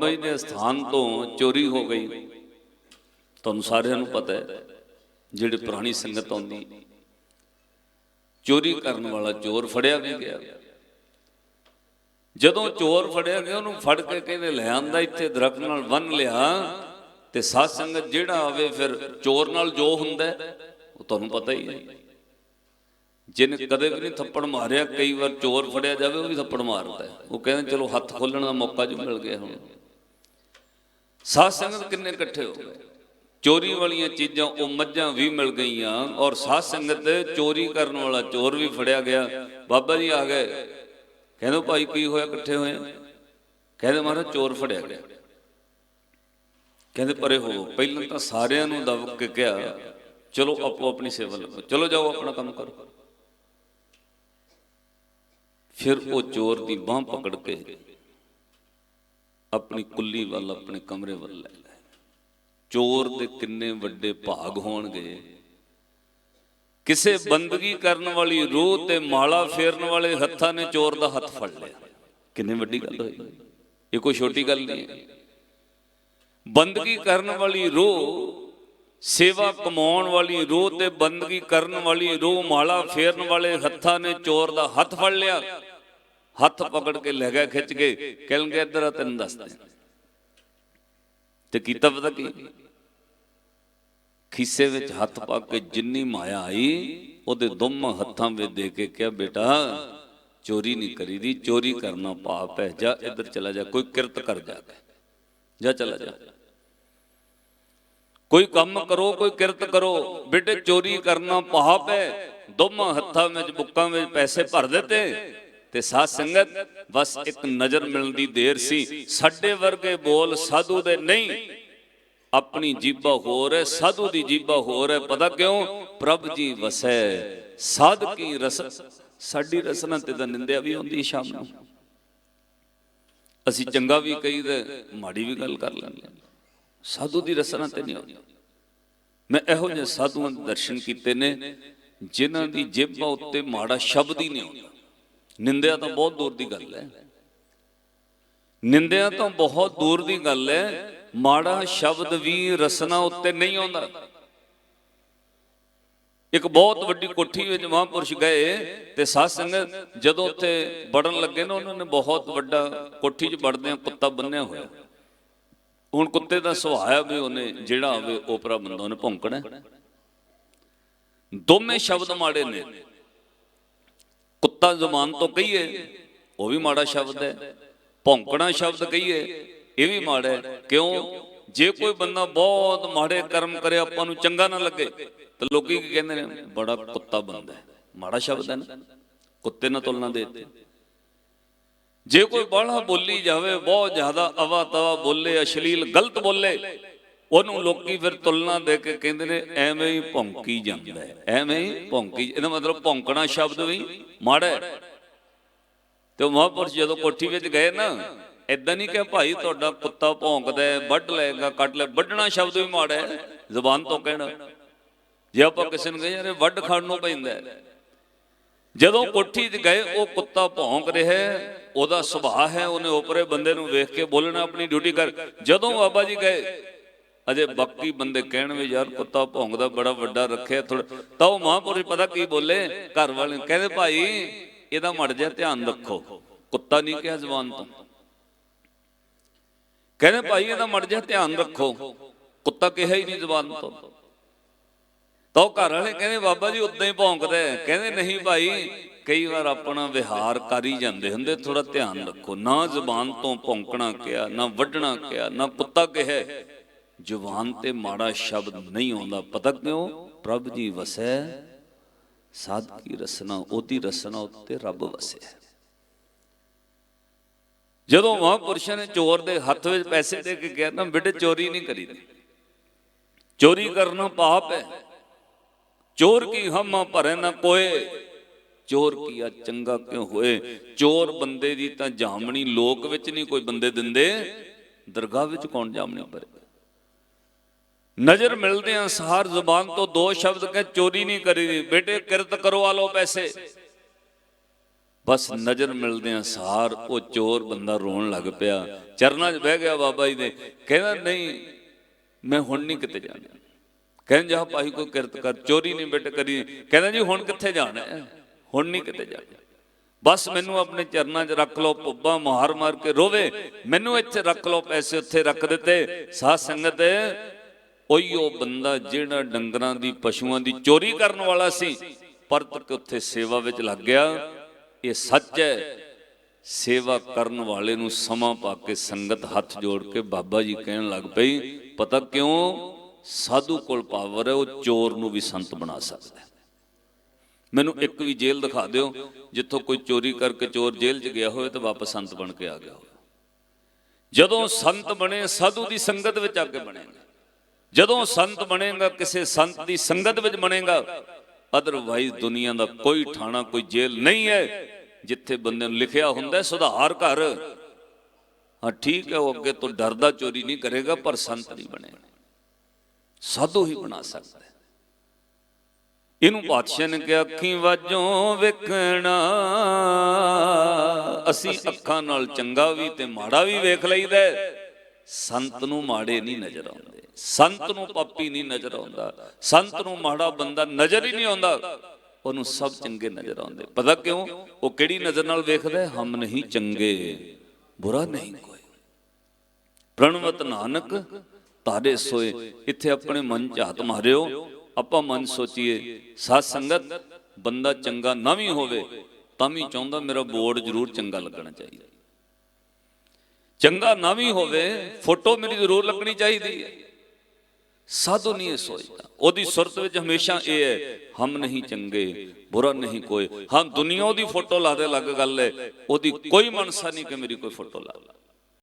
ਬਾਬਾ ਦੇ ਸਥਾਨ ਤੋਂ ਚੋਰੀ ਹੋ ਗਈ, ਤੁਹਾਨੂੰ ਸਾਰਿਆਂ ਨੂੰ ਪਤਾ ਹੈ, ਜਿਹੜੇ ਪੁਰਾਣੀ ਸੰਗਤ ਆਉਂਦੀ, ਚੋਰੀ ਕਰਨ ਵਾਲਾ ਚੋਰ ਫੜਿਆ ਵੀ ਗਿਆ। ਜਦੋਂ ਚੋਰ ਫੜਿਆ ਗਿਆ, ਉਹਨੂੰ ਫੜ ਕੇ ਕਹਿੰਦੇ, ਲੈ ਆਂਦਾ ਇੱਥੇ ਦਰਖਤ ਨਾਲ ਬੰਨ ਲਿਆ ਤੇ ਸਾਧ ਸੰਗਤ ਜਿਹੜਾ ਆਵੇ ਫਿਰ ਚੋਰ ਨਾਲ ਜੋ ਹੁੰਦਾ ਉਹ ਤੁਹਾਨੂੰ ਪਤਾ ਹੀ ਹੈ। ਜਿਹਨੇ ਕਦੇ ਵੀ ਨਹੀਂ ਥੱਪੜ ਮਾਰਿਆ, ਕਈ ਵਾਰ ਚੋਰ ਫੜਿਆ ਜਾਵੇ, ਉਹ ਵੀ ਥੱਪੜ ਮਾਰਦਾ ਉਹ ਕਹਿੰਦੇ, ਚਲੋ ਹੱਥ ਖੋਲਣ ਦਾ ਮੌਕਾ ਜੋ ਮਿਲ ਗਿਆ ਹੁਣ। ਸਾਧ ਸੰਗਤ ਕਿੰਨੇ ਇਕੱਠੇ ਹੋ ਗਏ? ਚੋਰੀ ਵਾਲੀਆਂ ਚੀਜ਼ਾਂ, ਉਹ ਮੱਝਾਂ ਵੀ ਮਿਲ ਗਈਆਂ ਔਰ ਸਾਧ ਸੰਗਤ ਚੋਰੀ ਕਰਨ ਵਾਲਾ ਚੋਰ ਵੀ ਫੜਿਆ ਗਿਆ। ਬਾਬਾ ਜੀ ਆ ਗਏ। ਕਹਿੰਦੇ ਭਾਈ ਕੀ ਹੋਇਆ? ਇਕੱਠੇ ਹੋਏ ਕਹਿੰਦੇ, ਮਹਾਰਾਜ, ਚੋਰ ਫੜਿਆ ਗਿਆ। ਕਹਿੰਦੇ, ਪਰੇ ਹੋ। ਪਹਿਲਾਂ ਤਾਂ ਸਾਰਿਆਂ ਨੂੰ ਦਬ ਕੇ ਕਿਹਾ, ਚਲੋ, ਆਪੋ ਆਪਣੀ ਸੇਵਾ ਲੱਗੋ ਚਲੋ, ਜਾਓ, ਆਪਣਾ ਕੰਮ ਕਰੋ। ਫਿਰ ਉਹ ਚੋਰ ਦੀ ਬਾਹ ਪਕੜ ਕੇ ਆਪਣੀ ਕੁੱਲੀ ਵੱਲ, ਆਪਣੇ ਕਮਰੇ ਵੱਲ ਲੈ ਲੈ। ਚੋਰ ਦੇ ਕਿੰਨੇ ਵੱਡੇ ਭਾਗ ਹੋਣਗੇ। ਕਿਸੇ ਬੰਦਗੀ ਕਰਨ ਵਾਲੀ ਰੋਹ ਤੇ ਮਾਲਾ ਫੇਰਨ ਵਾਲੇ ਹੱਥਾਂ ਨੇ ਚੋਰ ਦਾ ਹੱਥ ਫੜ ਲਿਆ। ਕਿੰਨੀ ਵੱਡੀ ਗੱਲ ਹੋਈ। ਇਹ ਕੋਈ ਛੋਟੀ ਗੱਲ ਨਹੀਂ ਹੈ। ਬੰਦਗੀ ਕਰਨ ਵਾਲੀ ਰੋਹ, ਸੇਵਾ ਕਮਾਉਣ ਵਾਲੀ ਰੋਹ ਤੇ ਬੰਦਗੀ ਕਰਨ ਵਾਲੀ ਰੋਹ, ਮਾਲਾ ਫੇਰਨ ਵਾਲੇ ਹੱਥਾਂ ਨੇ ਚੋਰ ਦਾ ਹੱਥ ਫੜ ਲਿਆ। ਹੱਥ ਪਕੜ ਕੇ ਲੈ ਗਿਆ, ਖਿੱਚ ਕੇ ਕਹਿਣਗੇ ਇੱਧਰ ਆ, ਤੈਨੂੰ ਦੱਸਦੇ ਤੇ ਕੀਤਾ ਪਤਾ ਕੀ? ਖੀਸੇ ਵਿੱਚ ਹੱਥ ਪਾ ਕੇ ਜਿੰਨੀ ਮਾਇਆ ਆਈ, ਉਹਦੇ ਦੋਵਾਂ ਹੱਥਾਂ ਵਿੱਚ ਦੇ ਕੇ ਕਿਹਾ, ਬੇਟਾ, ਚੋਰੀ ਨਹੀਂ ਕਰੀਦੀ ਚੋਰੀ ਕਰਨਾ ਪਾਪ ਹੈ। ਜਾ, ਇੱਧਰ ਚਲਾ ਜਾ, ਕੋਈ ਕਿਰਤ ਕਰ ਜਾ ਜਾ ਚਲਾ ਜਾ। ਕੋਈ ਕੰਮ ਕਰੋ, ਕੋਈ ਕਿਰਤ ਕਰੋ। ਬੇਟੇ, ਚੋਰੀ ਕਰਨਾ ਪਾਪ ਹੈ। ਦੋਵਾਂ ਹੱਥਾਂ ਵਿੱਚ, ਬੁੱਕਾਂ ਵਿੱਚ ਪੈਸੇ ਭਰ ਦਿੱਤੇ। ਤੇ ਸਾਧ ਸੰਗਤ, ਬਸ ਇੱਕ ਨਜ਼ਰ ਮਿਲਣ ਦੀ ਦੇਰ ਸੀ। ਸਾਡੇ ਵਰਗੇ ਬੋਲ ਸਾਧੂ ਦੇ ਨਹੀਂ। ਆਪਣੀ ਜੀਬਾ ਹੋਰ ਹੈ, ਸਾਧੂ ਦੀ ਜੀਬਾ ਹੋਰ ਹੈ। ਪਤਾ ਕਿਉਂ? ਪ੍ਰਭ ਜੀ ਵਸੈ, ਸਾਧ ਕੀ ਰਸ? ਸਾਡੀ ਰਸਨਾ ਤੇ ਤਾਂ ਨਿੰਦਿਆ ਵੀ ਹੁੰਦੀ ਸ਼ਾਮ ਨੂੰ। ਅਸੀਂ ਚੰਗਾ ਵੀ ਕਹੀ ਤੇ ਮਾੜੀ ਵੀ ਗੱਲ ਕਰ ਲੈਂਦੇ ਹਾਂ। ਸਾਧੂ ਦੀ ਰਸਨਾ ਤੇ ਨਹੀਂ ਆਉਂਦੀ ਮੈਂ ਇਹੋ ਜਿਹੇ ਸਾਧੂਆਂ ਦੇ ਦਰਸ਼ਨ ਕੀਤੇ ਨੇ, ਜਿਨ੍ਹਾਂ ਦੀ ਜੇਬਾਂ ਉੱਤੇ ਮਾੜਾ ਸ਼ਬਦ ਹੀ ਨਹੀਂ ਆਉਂਦਾ ਨਿੰਦਿਆ ਤਾਂ ਬਹੁਤ ਦੂਰ ਦੀ ਗੱਲ ਹੈ। ਨਿੰਦਿਆ ਤਾਂ ਬਹੁਤ ਦੂਰ ਦੀ ਗੱਲ ਹੈ। ਮਾੜਾ ਸ਼ਬਦ ਵੀ ਰਸਨਾ ਉੱਤੇ ਨਹੀਂ ਆਉਂਦਾ। ਇੱਕ ਬਹੁਤ ਵੱਡੀ ਕੋਠੀ ਵਿੱਚ ਮਹਾਂਪੁਰਸ਼ ਗਏ ਤੇ ਸਾਧ ਸੰਗਤ ਜਦੋਂ ਉੱਥੇ ਵੜਨ ਲੱਗੇ ਨਾ, ਉਹਨਾਂ ਨੇ ਬਹੁਤ ਵੱਡਾ ਕੋਠੀ 'ਚ ਵੜਦਿਆਂ ਕੁੱਤਾ ਬੰਨਿਆ ਹੋਇਆ। ਹੁਣ ਕੁੱਤੇ ਦਾ ਸੁਭਾਅ ਵੀ ਉਹਨੇ ਜਿਹੜਾ ਹੋਵੇ ਓਪਰਾ ਬੰਦਾ ਉਹਨੇ ਭੌਂਕਣਾ। ਦੋਵੇਂ ਸ਼ਬਦ ਮਾੜੇ ਨੇ। ਕੁੱਤਾ ਜ਼ੁਬਾਨ ਤੋਂ ਕਹੀਏ, ਉਹ ਵੀ ਮਾੜਾ ਸ਼ਬਦ ਹੈ। ਭੌਂਕਣਾ ਸ਼ਬਦ ਕਹੀਏ, ਇਹ ਵੀ ਮਾੜਾ ਹੈ। ਕਿਉਂ? ਜੇ ਕੋਈ ਬੰਦਾ ਬਹੁਤ ਮਾੜੇ ਕਰਮ ਕਰੇ, ਆਪਾਂ ਨੂੰ ਚੰਗਾ ਨਾ ਲੱਗੇ, ਤਾਂ ਲੋਕੀ ਕੀ ਕਹਿੰਦੇ ਨੇ? ਬੜਾ ਕੁੱਤਾ ਬੰਦਾ ਹੈ। ਮਾੜਾ ਸ਼ਬਦ ਹੈ ਨਾ। ਕੁੱਤੇ ਨਾਲ ਤੁਲਨਾ ਦੇ ਦਿੱਤੀ। ਜੇ ਕੋਈ ਬਾਹਲਾ ਬੋਲੀ ਜਾਵੇ, ਬਹੁਤ ਜ਼ਿਆਦਾ ਅਵਾ ਤਵਾ ਬੋਲੇ, ਅਸ਼ਲੀਲ, ਗਲਤ ਬੋਲੇ ਉਹਨੂੰ ਲੋਕੀ ਫਿਰ ਤੁਲਨਾ ਦੇ ਕੇ ਕਹਿੰਦੇ ਨੇ, ਐਵੇਂ ਹੀ ਭੌਂਕੀ ਜਾਂਦਾ ਹੈ, ਐਵੇਂ ਹੀ ਭੌਂਕੀ ਇਹਦਾ ਮਤਲਬ ਭੌਂਕਣਾ ਸ਼ਬਦ ਵੀ ਮਾੜਾ ਹੈ। ਤੇ ਉਹ ਮਹਾਂਪੁਰਸ਼ ਜਦੋਂ ਕੋਠੀ ਵਿੱਚ ਗਏ ਨਾ ਐਦਾਂ ਨਹੀਂ ਕਿ ਭਾਈ ਤੁਹਾਡਾ ਕੁੱਤਾ ਭੌਂਕਦਾ ਹੈ, ਵੱਢ ਲਏਗਾ, ਕੱਟ ਲੈ। ਵੱਢਣਾ ਸ਼ਬਦ ਵੀ ਮਾੜਾ ਹੈ, ਜ਼ੁਬਾਨ ਤੋਂ ਕਹਿਣਾ। ਜੇ ਆਪਾਂ ਕਿਸੇ ਨੂੰ ਕਹੇ ਯਾਰ ਵੱਢ ਖਾਣ ਨੂੰ ਪੈਂਦਾ ਹੈ। ਜਦੋਂ ਕੋਠੀ 'ਚ ਗਏ, ਉਹ ਕੁੱਤਾ ਭੌਂਕ ਰਿਹਾ ਉਹਦਾ ਸੁਭਾਅ ਹੈ, ਉਹਨੇ ਉਪਰੇ ਬੰਦੇ ਨੂੰ ਵੇਖ ਕੇ ਬੋਲਣਾ, ਆਪਣੀ ਡਿਊਟੀ ਕਰ। ਜਦੋਂ ਬਾਬਾ ਜੀ ਗਏ ਅਜੇ ਬਾਕੀ ਬੰਦੇ ਕਹਿਣ ਵੀ ਯਾਰ ਕੁੱਤਾ ਭੌਂਕਦਾ, ਬੜਾ ਵੱਡਾ ਰੱਖਿਆ ਥੋੜਾ ਤਾਂ ਉਹ ਮਹਾਂਪੁਰਸ਼ ਪਤਾ ਕੀ ਬੋਲੇ? ਘਰ ਵਾਲੇ ਕਹਿੰਦੇ, ਭਾਈ, ਇਹਦਾ ਮੜ ਜਾ ਧਿਆਨ ਰੱਖੋ। ਕੁੱਤਾ ਨਹੀਂ ਕਿਹਾ ਜ਼ਬਾਨ ਤੋਂ। ਕਹਿੰਦੇ, ਭਾਈ, ਇਹਦਾ ਮੜ ਜਾ ਧਿਆਨ ਰੱਖੋ। ਕੁੱਤਾ ਕਿਹਾ ਹੀ ਨਹੀਂ ਜ਼ਬਾਨ ਤੋਂ। ਤਾਂ ਉਹ ਘਰ ਵਾਲੇ ਕਹਿੰਦੇ, ਬਾਬਾ ਜੀ ਉਦਾਂ ਹੀ ਭੌਂਕਦਾ ਕਹਿੰਦੇ, ਨਹੀਂ ਭਾਈ, ਕਈ ਵਾਰ ਆਪਣਾ ਵਿਹਾਰ ਕਰ ਹੀ ਜਾਂਦੇ ਹੁੰਦੇ ਥੋੜਾ ਧਿਆਨ ਰੱਖੋ। ਨਾ ਜ਼ਬਾਨ ਤੋਂ ਭੌਂਕਣਾ ਕਿਹਾ, ਨਾ ਵੱਢਣਾ ਕਿਹਾ, ਨਾ ਕੁੱਤਾ ਕਿਹਾ। ਜ਼ੁਬਾਨ ਤੇ ਮਾੜਾ ਸ਼ਬਦ ਨਹੀਂ ਆਉਂਦਾ ਪਤਾ ਕਿਉਂ ਪ੍ਰਭ ਜੀ ਵਸੈ ਸਾਧ ਕੀ ਰਸਨਾ, ਉਹਦੀ ਰਸਨਾ ਉੱਤੇ ਰੱਬ ਵਸਿਆ ਜਦੋਂ ਮਹਾਂਪੁਰਸ਼ਾਂ ਨੇ ਚੋਰ ਦੇ ਹੱਥ ਵਿੱਚ ਪੈਸੇ ਦੇ ਕੇ ਕਿਹਾ, ਨਾ ਬੇਟੇ, ਚੋਰੀ ਨਹੀਂ ਕਰੀਦੀ ਚੋਰੀ ਕਰਨਾ ਪਾਪ ਹੈ। ਚੋਰ ਕੀ ਹਮਾ ਭਰੇ ਨਾ ਕੋਏ ਚੋਰ ਕੀਆ ਚੰਗਾ ਕਿਉਂ ਹੋਏ? ਚੋਰ ਬੰਦੇ ਦੀ ਤਾਂ ਜਾਮਣੀ ਲੋਕ ਵਿੱਚ ਨਹੀਂ ਕੋਈ ਬੰਦੇ ਦਿੰਦੇ। ਦਰਗਾਹ ਵਿੱਚ ਕੌਣ ਜਾਮਣੀ ਭਰੇ? ਨਜ਼ਰ ਮਿਲਦੇ ਆ ਸਾਰ ਜ਼ੁਬਾਨ ਤੋਂ ਦੋ ਸ਼ਬਦ ਕਹੇ ਚੋਰੀ ਨਹੀਂ ਕਰੀ ਬੇਟੇ, ਕਿਰਤ ਕਰਵਾ ਲਓ ਪੈਸੇ। ਬਸ ਨਜ਼ਰ ਮਿਲਦਿਆਂ ਸਾਰ ਉਹ ਚੋਰ ਬੰਦਾ ਰੋਣ ਲੱਗ ਪਿਆ। ਚਰਨਾਂ 'ਚ ਬਹਿ ਗਿਆ ਬਾਬਾ ਜੀ ਦੇ। ਕਹਿੰਦਾ, ਨਹੀਂ, ਮੈਂ ਹੁਣ ਨਹੀਂ ਕਿਤੇ ਜਾਣਾ। ਕਹਿੰਦਾ, ਜਾ ਭਾਈ, ਕੋਈ ਕਿਰਤ ਕਰ। ਚੋਰੀ ਨਹੀਂ ਬੇਟੇ ਕਰੀ ਕਹਿੰਦਾ, ਜੀ, ਹੁਣ ਕਿੱਥੇ ਜਾਣਾ ਹੁਣ ਨਹੀਂ ਕਿਤੇ ਜਾਣਾ। ਬਸ ਮੈਨੂੰ ਆਪਣੇ ਚਰਨਾਂ 'ਚ ਰੱਖ ਲਓ ਪੁੱਬਾ ਮਾਰ ਮਾਰ ਕੇ ਰੋਵੇ। ਮੈਨੂੰ ਇੱਥੇ ਰੱਖ ਲਓ ਪੈਸੇ, ਉੱਥੇ ਰੱਖ ਦਿੱਤੇ। ਸਾਧ ਸੰਗਤ ਉਹੀ ਉਹ ਬੰਦਾ ਜਿਹੜਾ ਡੰਗਰਾਂ ਦੀ ਪਸ਼ੂਆਂ ਦੀ ਚੋਰੀ ਕਰਨ ਵਾਲਾ ਸੀ ਪਰਤ ਕੇ ਉੱਥੇ ਸੇਵਾ ਵਿੱਚ ਲੱਗ ਗਿਆ। ਇਹ ਸੱਚ ਹੈ, ਸੇਵਾ ਕਰਨ ਵਾਲੇ ਨੂੰ ਸਮਾਂ ਪਾ ਕੇ ਸੰਗਤ ਹੱਥ ਜੋੜ ਕੇ ਬਾਬਾ ਜੀ ਕਹਿਣ ਲੱਗ ਪਈ, ਪਤਾ ਕਿਉਂ? ਸਾਧੂ ਕੋਲ ਪਾਵਰ ਹੈ, ਉਹ ਚੋਰ ਨੂੰ ਵੀ ਸੰਤ ਬਣਾ ਸਕਦਾ ਮੈਨੂੰ ਇੱਕ ਵੀ ਜੇਲ੍ਹ ਦਿਖਾ ਦਿਓ, ਜਿੱਥੋਂ ਕੋਈ ਚੋਰੀ ਕਰਕੇ ਚੋਰ ਜੇਲ੍ਹ 'ਚ ਗਿਆ ਹੋਵੇ ਤਾਂ ਵਾਪਸ ਸੰਤ ਬਣ ਕੇ ਆ ਗਿਆ ਹੋਵੇ। ਜਦੋਂ ਸੰਤ ਬਣੇ, ਸਾਧੂ ਦੀ ਸੰਗਤ ਵਿੱਚ ਆ ਕੇ ਬਣੇਗਾ ਜਦੋਂ ਸੰਤ ਬਣੇਗਾ, ਕਿਸੇ ਸੰਤ ਦੀ ਸੰਗਤ ਵਿੱਚ ਬਣੇਗਾ ਅਦਰਵਾਈਜ਼ ਦੁਨੀਆ ਦਾ ਕੋਈ ਥਾਣਾ, ਕੋਈ ਜੇਲ੍ਹ ਨਹੀਂ ਹੈ, ਜਿੱਥੇ ਬੰਦੇ ਨੂੰ ਲਿਖਿਆ ਹੁੰਦਾ ਸੁਧਾਰ ਘਰ। ਹਾਂ, ਠੀਕ ਹੈ, ਉਹ ਅੱਗੇ ਤੋਂ ਡਰਦਾ ਚੋਰੀ ਨਹੀਂ ਕਰੇਗਾ, ਪਰ ਸੰਤ ਨਹੀਂ ਬਣੇਗਾ। ਸਾਧੂ ਹੀ ਬਣਾ ਸਕਦਾ ਇਹਨੂੰ ਪਾਤਸ਼ਾਹ ਨੇ ਕਿਹਾ, ਅੱਖੀਂ ਵਾਜੋਂ ਵੇਖਣਾ। ਅਸੀਂ ਅੱਖਾਂ ਨਾਲ ਚੰਗਾ ਵੀ ਤੇ ਮਾੜਾ ਵੀ ਵੇਖ ਲਈਦਾ ਸੰਤ ਨੂੰ ਮਾੜੇ ਨਹੀਂ ਨਜ਼ਰ ਆਉਂਦੇ। ਸੰਤ ਨੂੰ ਪਾਪੀ ਨਹੀਂ ਨਜ਼ਰ ਆਉਂਦਾ। ਸੰਤ ਨੂੰ ਮਾੜਾ ਬੰਦਾ ਨਜ਼ਰ ਹੀ ਨਹੀਂ ਆਉਂਦਾ। ਉਹਨੂੰ ਸਭ ਚੰਗੇ ਨਜ਼ਰ ਆਉਂਦੇ। ਪਤਾ ਕਿਉਂ? ਉਹ ਕਿਹੜੀ ਨਜ਼ਰ ਨਾਲ ਵੇਖਦਾ ਹਮ ਨਹੀਂ ਚੰਗੇ, ਬੁਰਾ ਨਹੀਂ ਕੋਈ। ਪ੍ਰਣਵਤ ਨਾਨਕ, ਤਾਰੇ ਸੋਏ, ਇੱਥੇ ਆਪਣੇ ਮਨ ਚ ਹੱਥ ਮਾਰਿਓ। ਆਪਾਂ ਮਨ ਸੋਚੀਏ, ਸਾਧ ਸੰਗਤ, ਬੰਦਾ ਚੰਗਾ ਨਾ ਵੀ ਹੋਵੇ, ਤਾਂ ਵੀ ਚਾਹੁੰਦਾ ਮੇਰਾ ਬੋਰਡ ਜ਼ਰੂਰ ਚੰਗਾ ਲੱਗਣਾ ਚਾਹੀਦਾ। ਚੰਗਾ ਨਾ ਵੀ ਹੋਵੇ, ਫੋਟੋ ਮੇਰੀ ਜ਼ਰੂਰ ਲੱਗਣੀ ਚਾਹੀਦੀ ਹੈ। ਸਾਧੂ ਨਹੀਂ ਇਹ ਸੋਚਦਾ ਉਹਦੀ ਸੁਰਤ ਵਿੱਚ ਹਮੇਸ਼ਾ ਇਹ ਹੈ, ਹਮ ਨਹੀਂ ਚੰਗੇ, ਬੁਰਾ ਨਹੀਂ ਕੋਈ। ਹਾਂ, ਦੁਨੀਆ ਦੀ ਫੋਟੋ ਲਾ ਦੇ, ਅਲੱਗ ਗੱਲ ਹੈ। ਉਹਦੀ ਕੋਈ ਮਨਸਾ ਨਹੀਂ ਕਿ ਮੇਰੀ ਕੋਈ ਫੋਟੋ ਲਾ ਲਾ